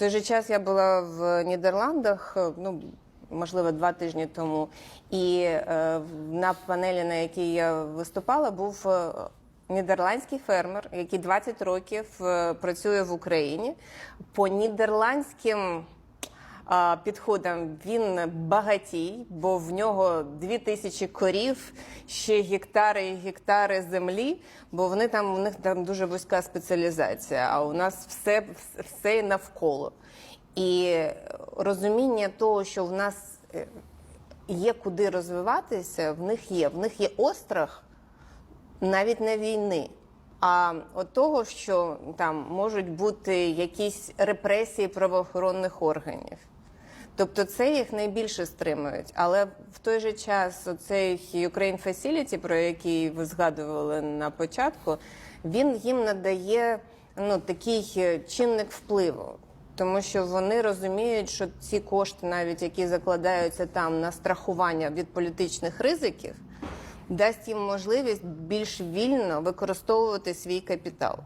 той же час я була в Нідерландах, е, ну можливо, два тижні тому, і е, на панелі, на якій я виступала, був е, нідерландський фермер, який 20 років е, працює в Україні. По нідерландським підходам він багатій, бо в нього дві тисячі корів, ще гектари і гектари землі, бо вони там у них там дуже вузька спеціалізація, а у нас все, все навколо. І розуміння того, що в нас е, є куди розвиватися, в них є. В них є острах навіть не війни. А от того, що там можуть бути якісь репресії правоохоронних органів. Тобто це їх найбільше стримують. Але в той же час цей Ukraine Facility, про який ви згадували на початку, він їм надає ну, такий е, чинник впливу. Тому що вони розуміють, що ці кошти, навіть які закладаються там на страхування від політичних ризиків, дасть їм можливість більш вільно використовувати свій капітал.